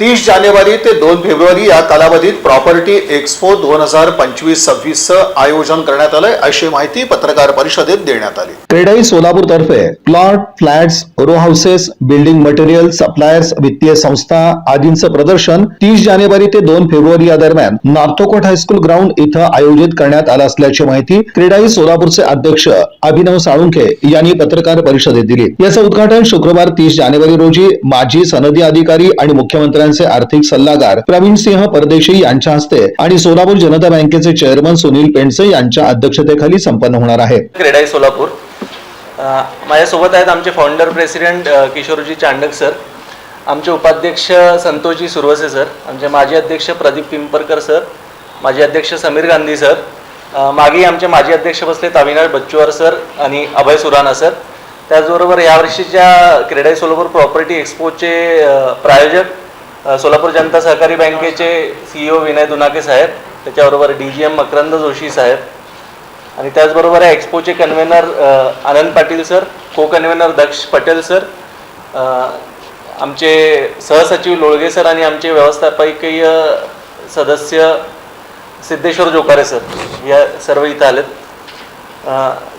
तीस जानेवारी ते दोन फेब्रुवारी या कालावधीत प्रॉपर्टी एक्सपो दोन हजार पंचवीस सव्वीसचं आयोजन करण्यात आलंय अशी माहिती पत्रकार परिषदेत देण्यात आली. क्रेडाई सोलापूर तर्फे plot flats row houses building material suppliers वित्तीय संस्था आदींचं प्रदर्शन तीस जानेवारी ते दोन फेब्रुवारी या दरम्यान नार्थोकोट हायस्कूल ग्राउंड इथं आयोजित करण्यात आलं असल्याची माहिती क्रेडाई सोलापूरचे अध्यक्ष अभिनव साळुंखे यांनी पत्रकार परिषदेत दिली. याचं उद्घाटन शुक्रवार तीस जानेवारी रोजी माजी सनदी अधिकारी आणि बँकांचे आर्थिक सल्लागार प्रवीण सिंह परदेशी यांच्या हस्ते आणि सोलापूर जनता बँकेचे चेअरमन सुनील पेंडसे यांच्या अध्यक्षतेखाली संपन्न होणार आहे. क्रेडाई सोलापूर. माझ्यासोबत आहेत आमचे founder president Kishorji Chandak sir आमचे उपाध्यक्ष संतोषजी सुरवसे सर आमचे माजी अध्यक्ष प्रदीप पिंपरकर सर माजी अध्यक्ष समीर गांधी सर मागे आमचे माजी अध्यक्ष बसले अविनाश बच्चूवार सर आणि अभय सुराणा सर त्याचबरोबर यावर्षीच्या क्रेडाई सोलापूर प्रॉपर्टी एक्सपोचे प्रायोजक सोलापूर जनता सहकारी बँकेचे सीईओ विनय दुनाके साहेब त्याच्याबरोबर D G M Makarand Joshi साहेब आणि त्याचबरोबर या एक्सपोचे convener Anand Patil sir co convener Daksh Patel sir आमचे सहसचिव लोळगे सर आणि आमचे व्यवस्थापकीय सदस्य सिद्धेश्वर जोकारे सर या सर्व इथं आलेत.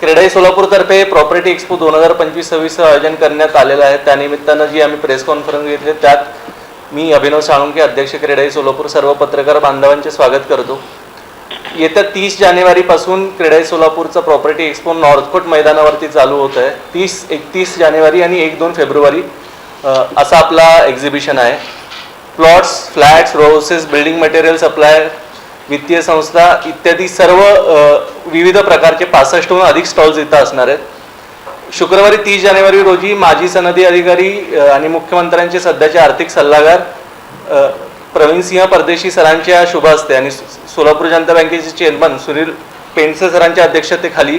क्रेडाई सोलापूरतर्फे प्रॉपर्टी एक्सपो दोन हजार पंचवीस सव्वीसचं आयोजन करण्यात आलेलं आहे. त्यानिमित्तानं जी आम्ही प्रेस कॉन्फरन्स घेतली त्यात मी अभिनव साळुंके अध्यक्ष क्रेडाई सोलापूर सर्व पत्रकार बांधवांचे स्वागत करतो. येत्या तीस जानेवारीपासून क्रेडाई सोलापूरचा प्रॉपर्टी एक्सपो नॉर्थकोट मैदानावरती चालू होत आहे. तीस एकतीस जानेवारी आणि एक दोन फेब्रुवारी असा आपला एक्झिबिशन आहे. Plots flats row houses building material supply वित्तीय संस्था इत्यादी सर्व विविध प्रकारचे पासष्टहून अधिक स्टॉल्स इथं असणार आहेत. शुक्रवारी तीस जानेवारी रोजी माजी सनदी अधिकारी आणि मुख्यमंत्र्यांचे सध्याचे आर्थिक सल्लागार प्रवीण सिंह परदेशी सरांच्या शुभ असते आणि सोलापूर जनता बँकेचे चेअरमन सुनील पेंडसे सरांच्या अध्यक्षतेखाली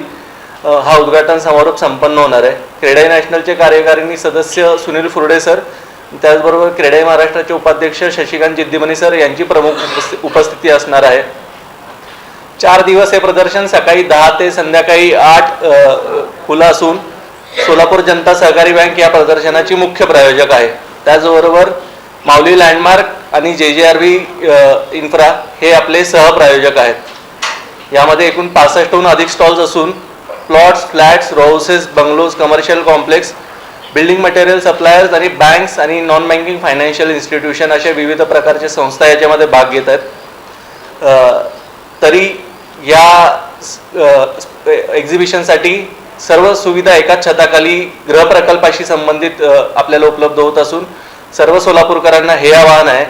हा उद्घाटन समारोप संपन्न होणार आहे. क्रेडाई नॅशनलचे कार्यकारिणी सदस्य सुनील फुरडे सर त्याचबरोबर क्रेडाई महाराष्ट्राचे उपाध्यक्ष शशिकांत जिद्दीमणी सर यांची प्रमुख उपस्थिती- उपस्थिती असणार आहे. चार दिवस हे प्रदर्शन सकाळी दहा ते संध्याकाळी आठ खुलं असून सोलापूर जनता सहकारी बँक या प्रदर्शनाची मुख्य प्रायोजक आहे. त्याचबरोबर माऊली लँडमार्क आणि जे जे आर व्ही इन्फ्रा हे आपले सहप्रायोजक आहेत. यामध्ये एकूण पासष्टहून अधिक स्टॉल्स असून plots flats row houses bungalows commercial complex building material suppliers आणि बँक्स आणि नॉन बँकिंग फायनान्शियल इन्स्टिट्यूशन अशा विविध प्रकारच्या संस्था याच्यामध्ये भाग घेत आहेत. तरी या एक्झिबिशनसाठी सर्व सुविधा एकाच छताखाली गृहप्रकल्पाशी संबंधित आपल्याला उपलब्ध होत असून सर्व सोलापूरकरांना हे आवाहन आहे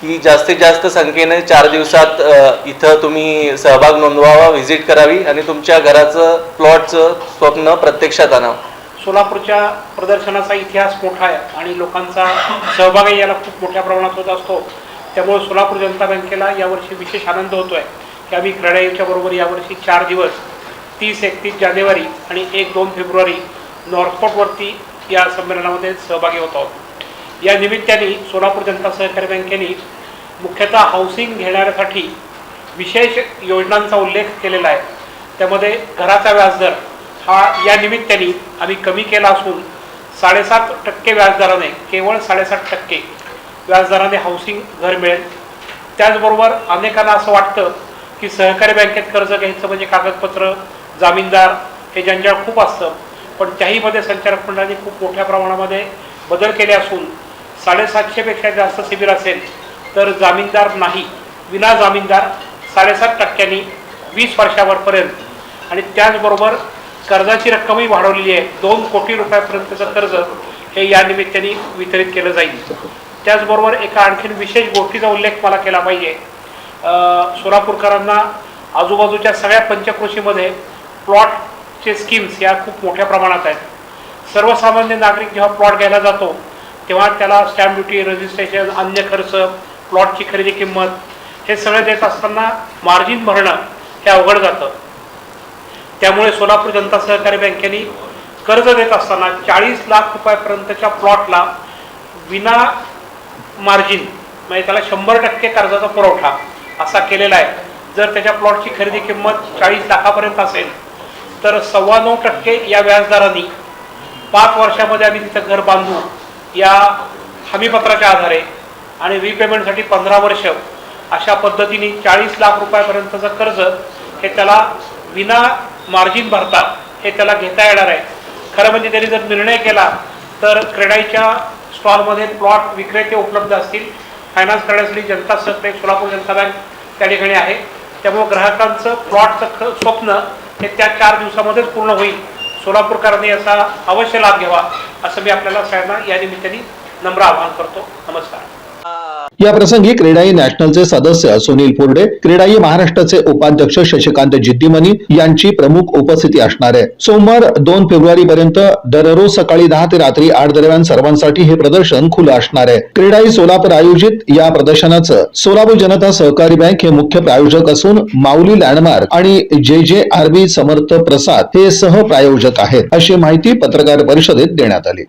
की जास्तीत जास्त संख्येने चार दिवसात इथं तुम्ही सहभाग नोंदवावा व्हिजिट करावी आणि तुमच्या घराचं प्लॉटचं स्वप्न प्रत्यक्षात आणावं. सोलापूरच्या प्रदर्शनाचा इतिहास मोठा आहे आणि लोकांचा सहभागही याला खूप मोठ्या प्रमाणात होत असतो. त्यामुळे सोलापूर जनता बँकेला यावर्षी विशेष आनंद होतो आहे की आम्ही क्रीडाईच्या बरोबर यावर्षी चार दिवस तीस एकतीस जानेवारी आणि एक दोन फेब्रुवारी नॉर्थपोर्टवरती या संमेलनामध्ये सहभागी होत आहोत. या निमित्ताने सोलापूर जनता सहकारी बँकेने मुख्यतः हाऊसिंग घेणाऱ्यासाठी विशेष योजनांचा उल्लेख केलेला आहे. त्यामध्ये घराचा व्याजदर हा या निमित्ताने आम्ही कमी केला असून साडेसात टक्के व्याजदराने केवळ साडेसात टक्के व्याजदराने हाऊसिंग घर मिळेल. त्याचबरोबर अनेकांना असं वाटतं की सहकारी बँकेत कर्ज घ्यायचं म्हणजे कागदपत्र जामीनदार हे जंजाळ खूप असतं पण त्याहीमध्ये संचालक मंडळाने खूप मोठ्या प्रमाणामध्ये बदल केले असून साडेसातशेपेक्षा जास्त शिबिर असेल तर जामीनदार नाही. विना जामीनदार साडेसात टक्क्यांनी वीस वर्षावरपर्यंत. आणि त्याचबरोबर कर्जाची रक्कमही वाढवलेली आहे. दोन कोटी रुपयापर्यंतचं कर्ज हे या निमित्ताने वितरित केलं जाईल. त्याचबरोबर एका आणखीन विशेष गोष्टीचा उल्लेख मला केला पाहिजे. सोलापूरकरांना आजूबाजूच्या सगळ्या पंचक्रोशीमध्ये प्लॉटचे स्कीम्स या खूप मोठ्या प्रमाणात आहेत. सर्वसामान्य नागरिक जेव्हा प्लॉट घ्यायला जातो तेव्हा त्याला स्टॅम्प ड्युटी रजिस्ट्रेशन अन्य खर्च प्लॉटची खरेदी किंमत हे सगळं देत असताना मार्जिन भरणं हे अवघड जातं. त्यामुळे सोलापूर जनता सहकारी बँकेने कर्ज देत असताना चाळीस लाख रुपयापर्यंतच्या प्लॉटला विना मार्जिन म्हणजे त्याला शंभर टक्के कर्जाचा पुरवठा असा केलेला आहे. जर त्याच्या प्लॉटची खरेदी किंमत चाळीस लाखापर्यंत असेल तर सव्वा नऊ टक्के या व्याजदराने पाच वर्षामध्ये आम्ही तिथं घर बांधू या हमीपत्राच्या आधारे आणि रिपेमेंटसाठी पंधरा वर्ष अशा पद्धतीने चाळीस लाख रुपयापर्यंतचं कर्ज हे त्याला विना मार्जिन भरता हे त्याला घेता येणार आहे. खरं म्हणजे त्यांनी जर निर्णय केला तर क्रेडाईच्या स्टॉलमध्ये प्लॉट विक्रेते उपलब्ध असतील. फायनान्स करण्यासाठी जनता सहकारी सोलापूर जनता बँक त्या ठिकाणी आहे. त्यामुळे ग्राहकांचं प्लॉटचं ख स्वप्न हे त्या चार दिवसामध्येच पूर्ण होईल. सोलापूरकरांनी याचा अवश्य लाभ घ्यावा असं मी आपल्याला सगळ्यांना या निमित्ताने नम्र आवाहन करतो. नमस्कार. या प्रसंगी क्रीडाई नॅशनलचे सदस्य सुनील फुर्डे क्रीडाई महाराष्ट्राचे उपाध्यक्ष शशिकांत जिद्दीमनी यांची प्रमुख उपस्थिती असणार आहे. सोमवार दोन फेब्रुवारी पर्यंत दररोज सकाळी दहा ते रात्री आठ दरम्यान सर्वांसाठी हे प्रदर्शन खुलं असणार आहे. क्रीडाई सोलापूर आयोजित या प्रदर्शनाचं सोलापूर जनता सहकारी बँक हे मुख्य प्रायोजक असून माऊली लँडमार्क आणि जे जे आरबी समर्थ प्रसाद हे सह प्रायोजक आहेत अशी माहिती पत्रकार परिषदेत देण्यात आली.